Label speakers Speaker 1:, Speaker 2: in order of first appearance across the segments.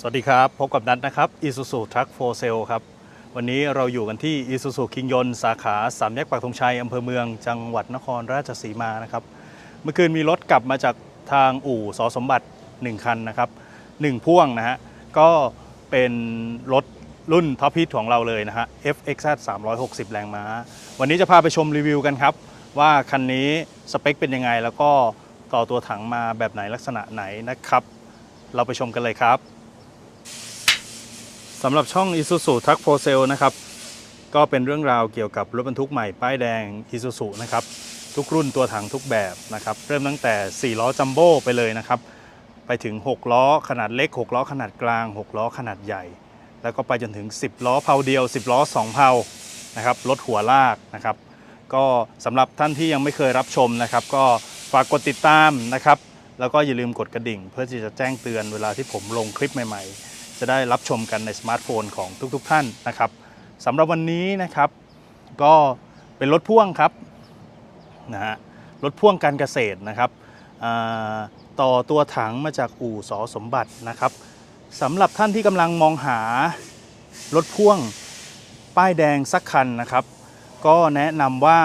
Speaker 1: สวัสดีครับ พบกับนัทนะครับ Isuzu Truck for Sale ครับ วันนี้เราอยู่กันที่ Isuzu คิงยนสาขาสามแยกปากธงชัยอำเภอเมืองจังหวัดนครราชสีมานะครับ เมื่อคืนมีรถกลับมาจากทางอู่สอสมบัติ 1 คันนะครับ 1 พ่วงนะฮะ ก็เป็นรถรุ่นท็อปฮิตของเราเลยนะฮะ FXZ 360 แรงม้า วันนี้จะพาไปชมรีวิวกันครับ ว่าคันนี้สเปคเป็นยังไง แล้วก็ต่อตัวถังมาแบบไหนลักษณะไหนนะครับ เราไปชมกันเลยครับ สำหรับช่อง Isuzu Truck for Sale นะครับ ก็เป็นเรื่องราวเกี่ยวกับรถบรรทุกใหม่ป้ายแดง Isuzu นะครับ ทุกรุ่นตัวถังทุกแบบนะครับ เริ่มตั้งแต่ 4 ล้อจัมโบ้ไปเลยนะครับ ไปถึง 6 ล้อขนาดเล็ก 6 ล้อขนาดกลาง 6 ล้อขนาดใหญ่ แล้วก็ไปจนถึง 10 ล้อเพาเดียว 10 ล้อ 2 เพานะครับรถหัวลากนะครับ ก็สำหรับท่านที่ยังไม่เคยรับชมนะครับ ก็ฝากกดติดตามนะครับแล้วก็อย่าลืมกดกระดิ่ง เพื่อที่จะแจ้งเตือนเวลาที่ผมลงคลิปใหม่ ๆ จะได้รับชมกันในสมาร์ทโฟนของทุกๆท่านนะครับสำหรับวันนี้นะครับ ก็เป็นรถพ่วงครับนะฮะรถพ่วงการเกษตรนะครับต่อตัวถังมาจากอู่สอสมบัตินะครับสำหรับท่านที่กำลังมองหารถพ่วงป้ายแดงสักคันนะครับ ก็แนะนำว่า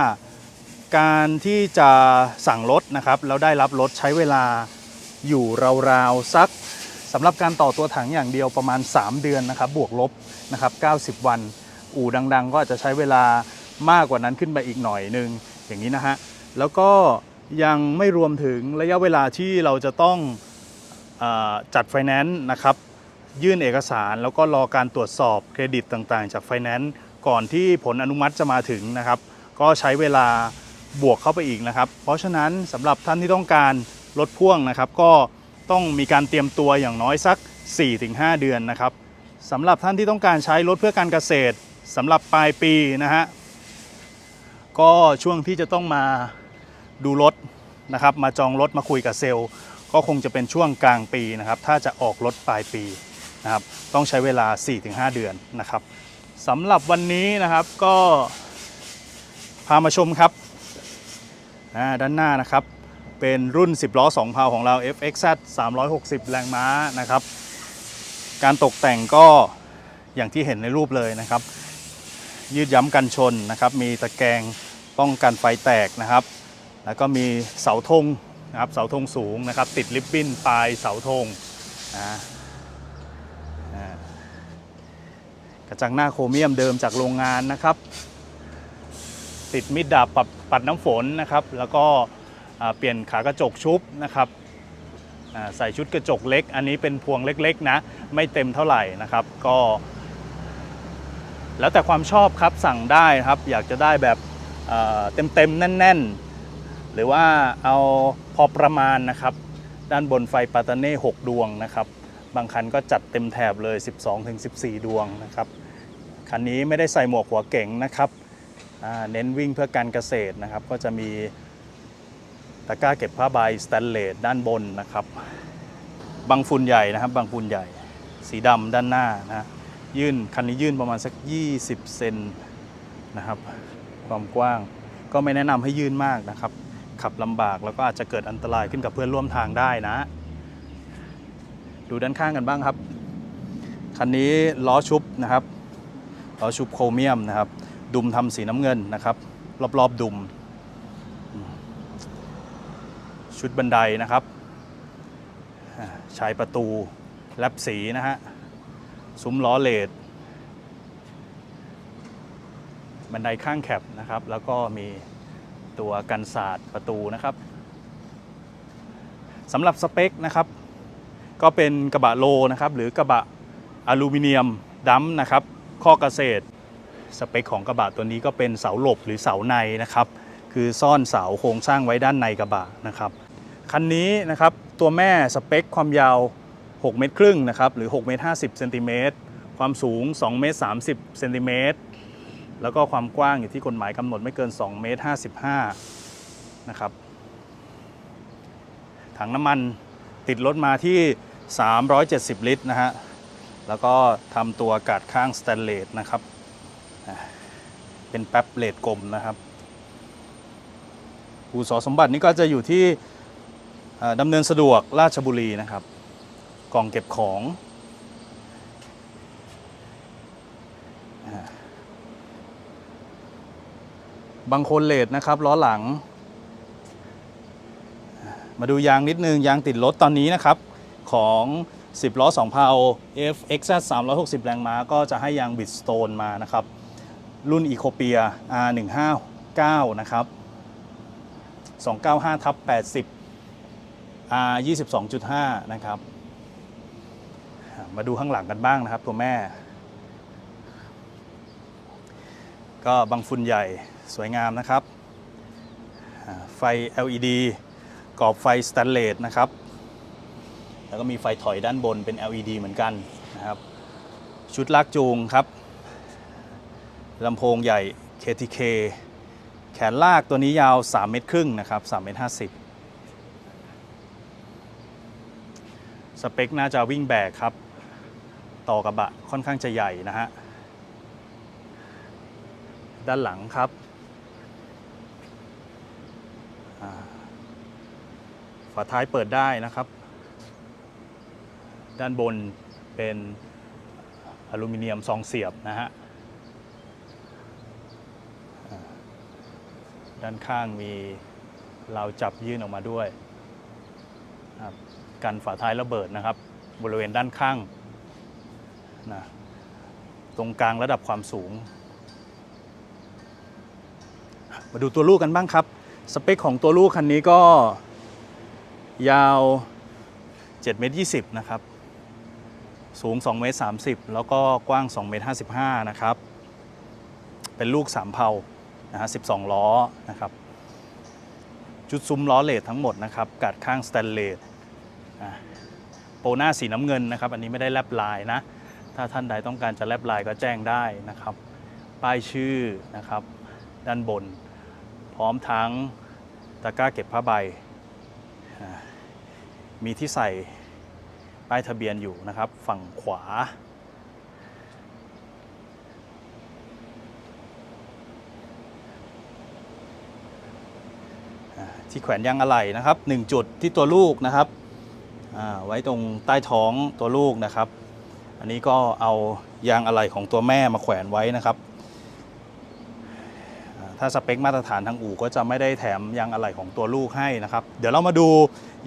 Speaker 1: การที่จะสั่งรถนะครับแล้วได้รับรถใช้เวลาอยู่ราวๆสัก สำหรับการต่อตัวถังอย่างเดียวประมาณ 3 เดือนนะครับบวกลบนะครับ90 วัน อู่ดัง ๆ ก็อาจจะใช้เวลามากกว่านั้นขึ้นไปอีกหน่อยหนึงอย่างนี้นะฮะแล้วก็ยังไม่รวมถึงระยะเวลาที่เราจะต้องอจัดไฟแนนซ์นะครับยื่นเอกสารแล้วก็รอการตรวจสอบเครดิตต่างๆ จากไฟแนนซ์ก่อนที่ผลอนุมัติจะมาถึงนะครับ ก็ใช้เวลาบวกเข้าไปอีกนะครับ เพราะฉะนั้นสำหรับท่านที่ต้องการรถพ่วงนะครับก็ ต้องมีการเตรียมตัวอย่างน้อยสัก 4-5 เดือนนะครับสำหรับท่านที่ต้องการใช้รถเพื่อการเกษตรสำหรับปลายปีนะฮะก็ช่วงที่จะต้องมาดูรถนะครับ มาจองรถมาคุยกับเซลล์ก็คงจะเป็นช่วงกลางปีนะครับ ถ้าจะออกรถปลายปีนะครับต้องใช้เวลา 4-5 เดือนนะครับสำหรับวันนี้นะครับก็พามาชมครับด้านหน้านะครับ เป็นรุ่น 10 ล้อ2พาของเรา FXZ 360 แรงม้านะครับ การตกแต่งก็อย่างที่เห็นในรูปเลยนะครับ ยืดย้ำกันชนนะครับ มีตะแกรงป้องกันไฟแตกนะครับ แล้วก็มีเสาธงนะครับเสาธงสูงนะครับ ติดริบบิ้นปลายเสาธงนะกระจังหน้าโครเมียมเดิมจากโรงงานนะครับ ติดมิดดาบปัดปัดน้ำฝนนะครับ แล้วก็ เปลี่ยนขากระจกชุบนะครับใส่ชุดกระจกเล็ก อันนี้เป็นพวงเล็กๆนะ ไม่เต็มเท่าไหร่นะครับ ก็ แล้วแต่ความชอบครับสั่งได้ครับ อยากจะได้แบบเต็มๆแน่น ๆ หรือว่าเอาพอประมาณนะครับ ด้านบนไฟปาตาเน่ 6 ดวงนะครับ บางคันก็จัดเต็มแถบเลย 12-14 ดวงนะครับ คันนี้ไม่ได้ใส่หมวกหัวเก๋งนะครับเน้นวิ่งเพื่อการเกษตรนะครับ ก็จะมี ตะกร้าเก็บผ้าใบสแตนเลสด้านบนนะครับบางฝุ่นใหญ่นะครับบางฝุ่นใหญ่ สีดำด้านหน้านะยื่นคันนี้ยื่นประมาณสัก 20 เซนนะครับ ความกว้างก็ไม่แนะนำให้ยื่นมากนะครับ ขับลำบากแล้วก็อาจจะเกิดอันตรายขึ้นกับเพื่อนร่วมทางได้นะ ดูด้านข้างกันบ้างครับ คันนี้ล้อชุบนะครับล้อชุบโครเมียมนะครับ ดุมทำสีน้ำเงินนะครับ รอบๆดุม ชุดบันไดนะครับชายประตูแลบสีนะฮะซุ้มล้อเลดบันไดข้างแคบนะครับ แล้วก็มีตัวกันศาสตร์ประตูนะครับสำหรับสเปคนะครับ ก็เป็นกระบะโลนะครับ หรือกระบะอลูมิเนียมดัมนะครับข้อเกษตรสเปคของกระบะตัวนี้ก็เป็นเสาหลบหรือเสาในนะครับ คือซ่อนเสาโครงสร้างไว้ด้านในกระบะนะครับ คันนี้นะครับตัวแม่สเปคความยาว 6 เมตรครึ่งนะครับหรือ6เมตร50เซนติเมตรความสูง2เมตร30เซนติเมตรแล้วก็ความกว้างอยู่ที่กฎหมายกำหนดไม่เกิน2เมตร55นะครับถังน้ำมันติดรถมาที่ 370 ลิตรนะฮะแล้วก็ทำตัวกาดข้างสแตนเลสนะครับเป็นแป๊บเลดกลมนะครับอู่สอสมบัตินี่ก็จะอยู่ที่ ดำเนินสะดวกราชบุรีนะครับ กล่องเก็บของ บางคนเลทนะครับล้อหลัง มาดูยางนิดนึง ยางติดรถตอนนี้นะครับ ของ 10 ล้อ 2 เพา F X 360 แรงม้า ก็จะให้ยางบิดสโตนมานะครับ รุ่นอี e c o p i a R 159นะครับ 295ทับ80 R 22.5 นะครับ มาดูข้างหลังกันบ้างนะครับตัวแม่ ก็บังฟุนใหญ่สวยงามนะครับ ไฟ LED กรอบไฟสแตนเลสนะครับ แล้วก็มีไฟถอยด้านบนเป็น LED เหมือนกันนะครับ ชุดลากจูงครับลำโพงใหญ่ KTK แขนลากตัวนี้ยาว 3 เมตรครึ่งนะครับ3เมตร50 สเปคน่าจะวิ่งแบกครับ ต่อกระบะค่อนข้างจะใหญ่นะฮะ ด้านหลังครับ ฝาท้ายเปิดได้นะครับ ด้านบนเป็นอลูมิเนียมซองเสียบนะฮะ ด้านข้างมีราวจับยื่นออกมาด้วยครับ กันฝาท้ายระเบิดนะครับ บริเวณด้านข้างนะตรงกลางระดับความสูง มาดูตัวลูกกันบ้างครับ สเปคของตัวลูกคันนี้ก็ยาว7เมตร20 นะครับ สูง2เมตร30 แล้วก็กว้าง2เมตร55 นะครับ เป็นลูก 3 เพานะฮะ12 ล้อนะครับ จุดซุ้มล้อเลททั้งหมดนะครับ กัดข้างสแตนเลส อะโปหน้าสีน้ำเงินนะครับ อันนี้ไม่ได้แลบลายนะ ถ้าท่านใดต้องการจะแลบลายก็แจ้งได้นะครับ ป้ายชื่อนะครับ ด้านบน พร้อมทั้งตะกร้าเก็บผ้าใบ มีที่ใส่ป้ายทะเบียนอยู่นะครับ ฝั่งขวา ที่แขวนยางอะไหล่นะครับ 1 จุดที่ตัวลูกนะครับ ไว้ตรงใต้ท้องตัวลูกนะครับ อันนี้ก็เอายางอะไหล่ของตัวแม่มาแขวนไว้นะครับ ถ้าสเปคมาตรฐานทางอู่ก็จะไม่ได้แถมยางอะไหล่ของตัวลูกให้นะครับ เดี๋ยวเรามาดู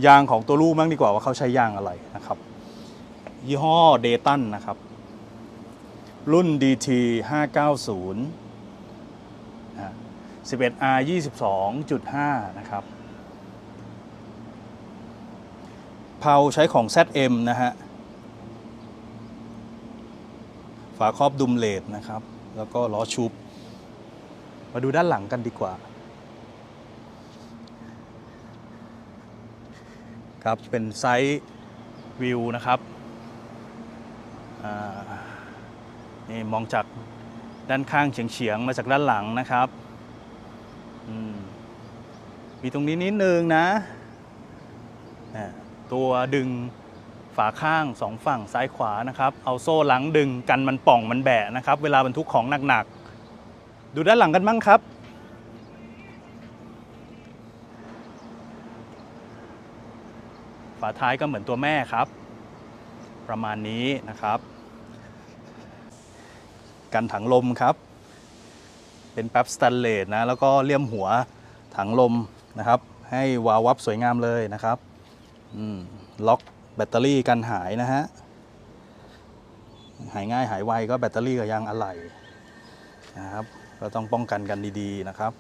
Speaker 1: ยางของตัวลูกบ้างดีกว่าว่าเขาใช้ยางอะไรนะครับ ยี่ห้อเดตันนะครับ รุ่น DT 590อ่า 11R 22.5 นะครับ เผาใช้ของ ZM นะฮะ ฝาครอบดุมเลดนะครับ แล้วก็ล้อชุบ มาดูด้านหลังกันดีกว่า ครับ เป็นไซส์วิวนะครับนี่มองจากด้านข้างเฉียงๆ มาจากด้านหลังนะครับมมีตรงนี้นิดนึงนะอ่ ตัวดึงฝาข้างสองฝั่งซ้ายขวานะครับ เอาโซ่หลังดึงกันมันป่องมันแบะนะครับ เวลาบรรทุกของหนักๆ ดูด้านหลังกันบ้างครับ ฝาท้ายก็เหมือนตัวแม่ครับ ประมาณนี้นะครับ กันถังลมครับ เป็นแป๊บสแตนเลสนะ แล้วก็เลี่ยมหัวถังลมนะครับ ให้วาววับสวยงามเลยนะครับ ล็อกแบตเตอรี่กันหายนะฮะ หายง่ายหายไวก็แบตเตอรี่กับยางอะไหล่นะครับ ก็ต้องป้องกันกันดีๆนะครับ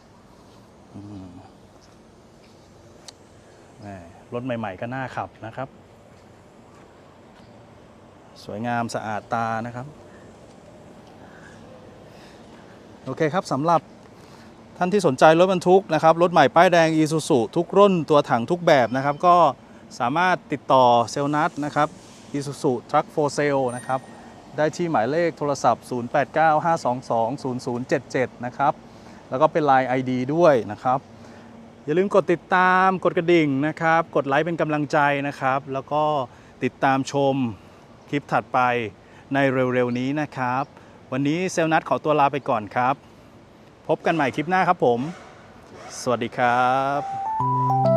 Speaker 1: รถใหม่ ๆ ก็น่าขับนะครับ สวยงามสะอาดตานะครับ โอเคครับสำหรับท่านที่สนใจรถบรรทุกนะครับ รถใหม่ป้ายแดง e s u s u ทุกรุ่นตัวถังทุกแบบนะครับ ก็ สามารถติดต่อเซลนัทนะครับ e s u s u Truck for Sale นะครับได้ที่หมายเลขโทรศัพท์ 0895220077 นะครับ แล้วก็เป็น Line ID ด้วยนะครับ อย่าลืมกดติดตามกดกระดิ่งนะครับ กดไลค์เป็นกำลังใจนะครับ แล้วก็ติดตามชมคลิปถัดไปในเร็วๆนี้นะครับ วันนี้เซลลนัทขอตัวลาไปก่อนครับ พบกันใหม่คลิปหน้าครับผม สวัสดีครับ